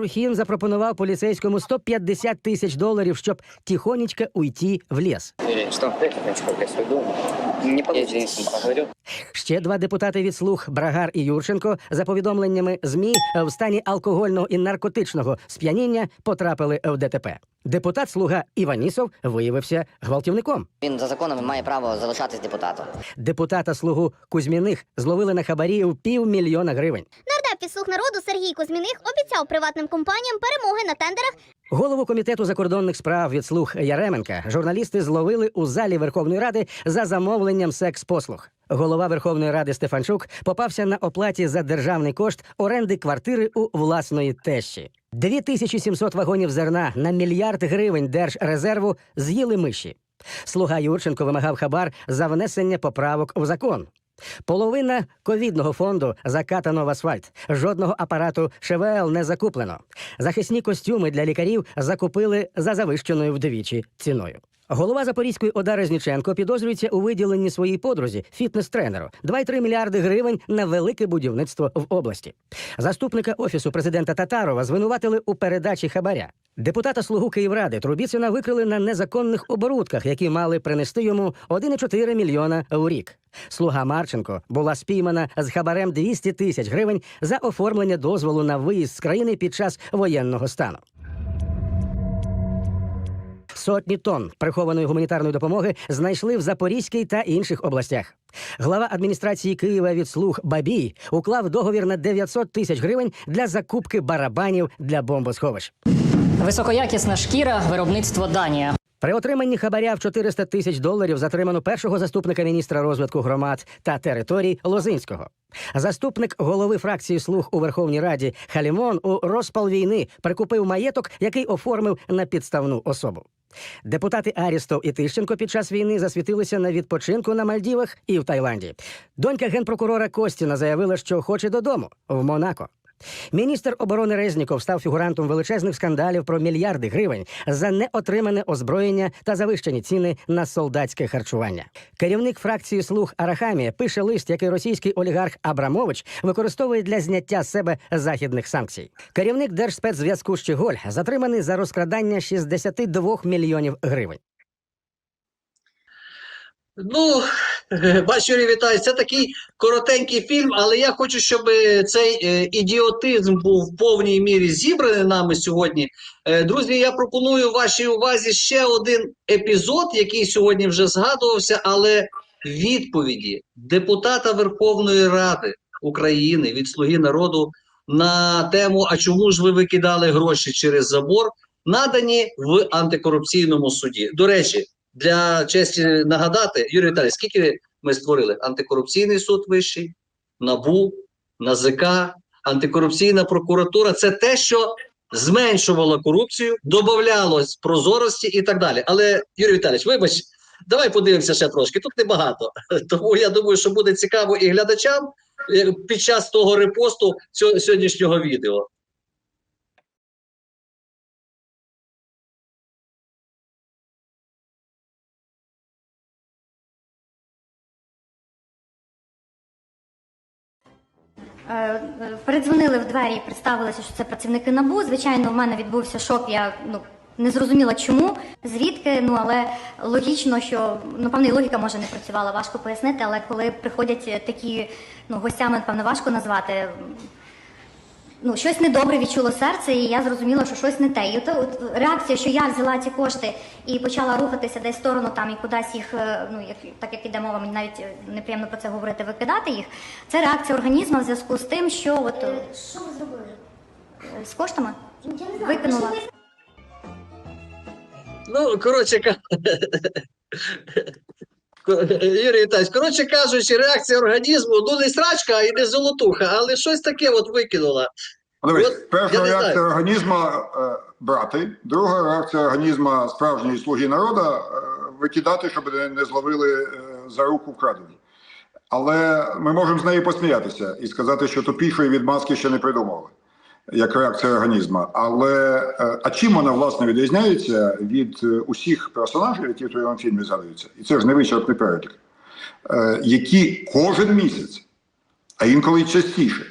Рухін запропонував поліцейському 150 тисяч доларів, щоб тихонечко уйти в ліс. Не поговорю. Ще два депутати від слуг Брагар і Юрченко за повідомленнями змі в стані алкогольного і наркотичного сп'яніння потрапили в ДТП. Депутат слуга Іванісов виявився гвалтівником. Він за законом має право залишатись депутатом. Депутата слугу Кузьміних зловили на хабарі в півмільйона гривень. «Слуг народу Сергій Кузьміних обіцяв приватним компаніям перемоги на тендерах Голову комітету закордонних справ від слуг Яременка журналісти зловили у залі Верховної Ради за замовленням секс-послуг. Голова Верховної Ради Стефанчук попався на оплаті за державний кошт оренди квартири у власної тещі. 2700 вагонів зерна на мільярд гривень держрезерву з'їли миші. Слуга Юрченко вимагав хабар за внесення поправок в закон. Половина ковідного фонду закатано в асфальт. Жодного апарату ШВЛ не закуплено. Захисні костюми для лікарів закупили за завищеною вдвічі ціною. Голова Запорізької ОДА Резніченко підозрюється у виділенні своїй подрузі фітнес-тренеру 2,3 мільярди гривень на велике будівництво в області. Заступника офісу президента Татарова звинуватили у передачі хабаря. Депутата слугу Київради Трубіцина викрили на незаконних оборудках, які мали принести йому 1,4 мільйона у рік. Слуга Марченко була спіймана з хабарем 200 тисяч гривень за оформлення дозволу на виїзд з країни під час воєнного стану. Сотні тонн прихованої гуманітарної допомоги знайшли в Запорізькій та інших областях. Глава адміністрації Києва від слуг Бабій уклав договір на 900 тисяч гривень для закупки барабанів для бомбосховищ. Високоякісна шкіра, виробництво Данія. При отриманні хабаря в 400 тисяч доларів затримано першого заступника міністра розвитку громад та територій Лозинського. Заступник голови фракції слуг у Верховній Раді Халімон у розпал війни прикупив маєток, який оформив на підставну особу. Депутати Арістов і Тищенко під час війни засвітилися на відпочинку на Мальдівах і в Таїланді. Донька генпрокурора Костіна заявила, що хоче додому в Монако. Міністр оборони Резніков став фігурантом величезних скандалів про мільярди гривень за неотримане озброєння та завищені ціни на солдатське харчування. Керівник фракції слуг Арахамія пише лист, який російський олігарх Абрамович використовує для зняття себе західних санкцій. Керівник Держспецзв'язку Щеголь затриманий за розкрадання 62 мільйонів гривень. Ну, бачу, Віталійович, це такий коротенький фільм, але я хочу, щоб е, цей е, ідіотизм був в повній мірі зібраний нами сьогодні. Е, Друзі, я пропоную вашій увазі ще один епізод, який сьогодні вже згадувався, але відповіді депутата Верховної Ради України від Слуги народу на тему А чому ж ви викидали гроші через забор, надані в антикорупційному суді. До речі, для честі нагадати, Юрій Віталійович, скільки ми створили? Антикорупційний суд вищий, НАБУ, НАЗК, антикорупційна прокуратура це те, що зменшувало корупцію, додавалось прозорості і так далі. Але, Юрій Віталійович, вибач, давай подивимося ще трошки. Тут небагато. Тому я думаю, що буде цікаво і глядачам е, під час того репосту цього сьогоднішнього відео. Передзвонили в двері, представилися, що це працівники НАБУ. Звичайно, в мене відбувся шок. Я ну не зрозуміла, чому, звідки. Ну але логічно, що ну певна і логіка може не працювала. Важко пояснити. Але коли приходять такі ну гостями, певно, важко назвати. Ну, щось недобре відчуло серце, і я зрозуміла, що щось не те. І от, от реакція, що я взяла ці кошти і почала рухатися десь в сторону там і кудись їх, е, ну як так як іде мова, мені навіть е, неприємно про це говорити, викидати їх. Це реакція організму в зв'язку з тим, що от е, Що ви зробили? з коштами Я не знаю. викинула. Ну, коротше Юрій Віталійович, коротше кажучи, реакція організму, ну не срачка і не золотуха, але щось таке от викинула. Ну, Дивись, От, перша реакція організму е, брати, друга реакція організму справжньої слуги народу е, викидати, щоб не, зловили е, за руку вкрадені. Але ми можемо з нею посміятися і сказати, що тупішої відмазки ще не придумали, як реакція організму. Але е, а чим вона власне відрізняється від е, усіх персонажів, які в твоєму фільмі згадуються? І це ж невичерпний перелік, е, які кожен місяць, а інколи частіше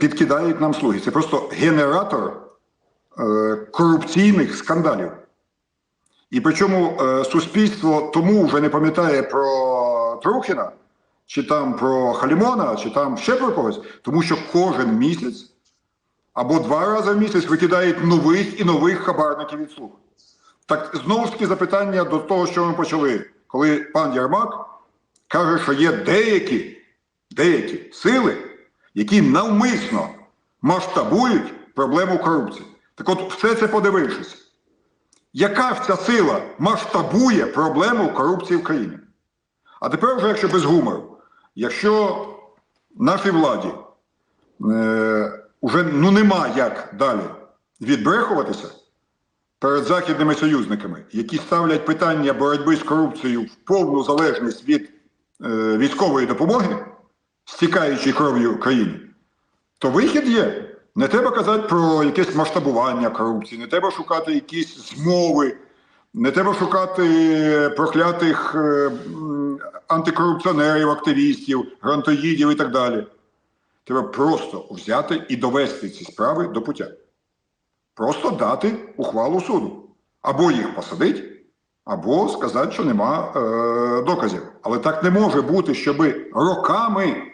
підкидають нам слуги. Це просто генератор корупційних скандалів. І причому суспільство тому вже не пам'ятає про Трухіна, чи там про Халімона, чи там ще про когось, тому що кожен місяць або два рази в місяць викидають нових і нових хабарників від слуг. Так знову ж таки запитання до того, що ми почали, коли пан Ярмак каже, що є деякі, деякі сили, які навмисно масштабують проблему корупції. Так от, все це подивившись, яка ж ця сила масштабує проблему корупції в країні? А тепер вже, якщо без гумору, якщо нашій владі е, вже ну, нема як далі відбрехуватися перед західними союзниками, які ставлять питання боротьби з корупцією в повну залежність від е, військової допомоги, стікаючи кров'ю країни, то вихід є. Не треба казати про якесь масштабування корупції, не треба шукати якісь змови, не треба шукати проклятих е, антикорупціонерів, активістів, грантоїдів і так далі. Треба просто взяти і довести ці справи до пуття. Просто дати ухвалу суду. Або їх посадить, або сказати, що нема е, доказів. Але так не може бути, щоб роками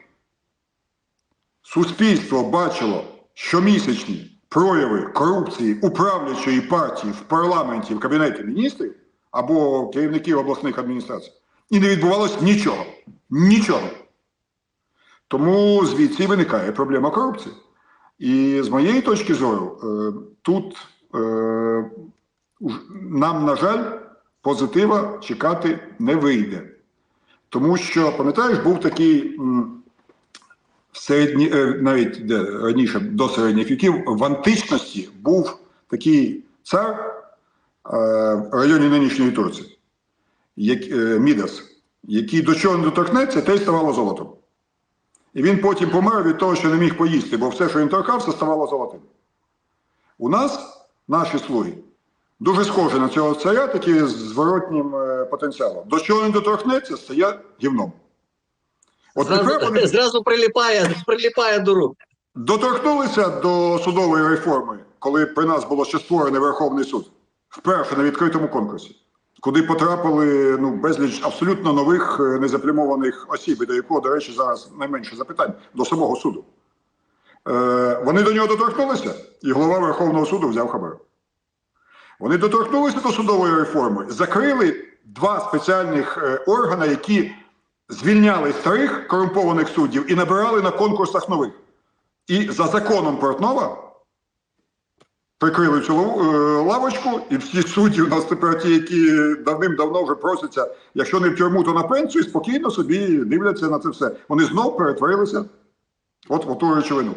суспільство бачило щомісячні прояви корупції управлячої партії в парламенті, в кабінеті міністрів або керівників обласних адміністрацій. І не відбувалось нічого. Нічого. Тому звідси виникає проблема корупції. І з моєї точки зору, е, тут е, нам, на жаль, позитива чекати не вийде. Тому що, пам'ятаєш, був такий середні, е, навіть де, раніше до середніх віків, в античності був такий цар в районі нинішньої Турції, як, Мідас, який до чого не доторкнеться, те й ставало золотом. І він потім помер від того, що не міг поїсти, бо все, що він торкався, ставало золотим. У нас наші слуги дуже схожі на цього царя, такі з зворотнім е, потенціалом. До чого він доторкнеться, стає гівном. От тепер вони зразу приліпає, приліпає до рук. доторкнулися до судової реформи, коли при нас було ще створений Верховний суд, вперше на відкритому конкурсі, куди потрапили ну, безліч абсолютно нових е, незаплямованих осіб, і до якого, до речі, зараз найменше запитань до самого суду. Е, вони до нього доторкнулися, і голова Верховного суду взяв хабар. Вони доторкнулися до судової реформи, закрили два спеціальних е, органи, які звільняли старих корумпованих суддів і набирали на конкурсах нових. І за законом Портнова прикрили цю е, лавочку, і всі судді у нас тепер ті, які давним-давно вже просяться, якщо не в тюрму, то на пенсію, спокійно собі дивляться на це все. Вони знов перетворилися от в ту речовину.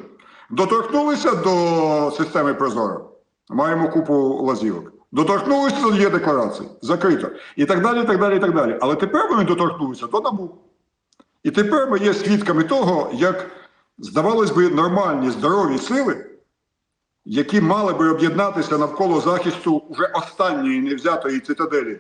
Доторкнулися до системи Прозоро. Маємо купу лазівок. Доторкнулися до є декларацій, закрито. І так далі, і так далі, і так далі. Але тепер вони доторкнулися до НАБУ. І тепер ми є свідками того, як, здавалось би, нормальні, здорові сили, які мали би об'єднатися навколо захисту вже останньої невзятої цитаделі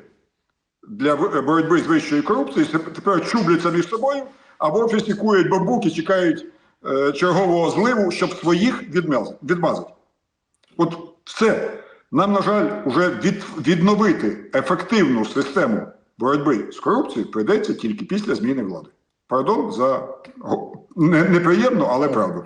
для боротьби з вищою корупцією, тепер чубляться між собою, а в офісі кують бамбук і чекають е, чергового зливу, щоб своїх відмазати. От все. Нам, на жаль, вже від, відновити ефективну систему боротьби з корупцією прийдеться тільки після зміни влади. Пардон за неприємно, але правду.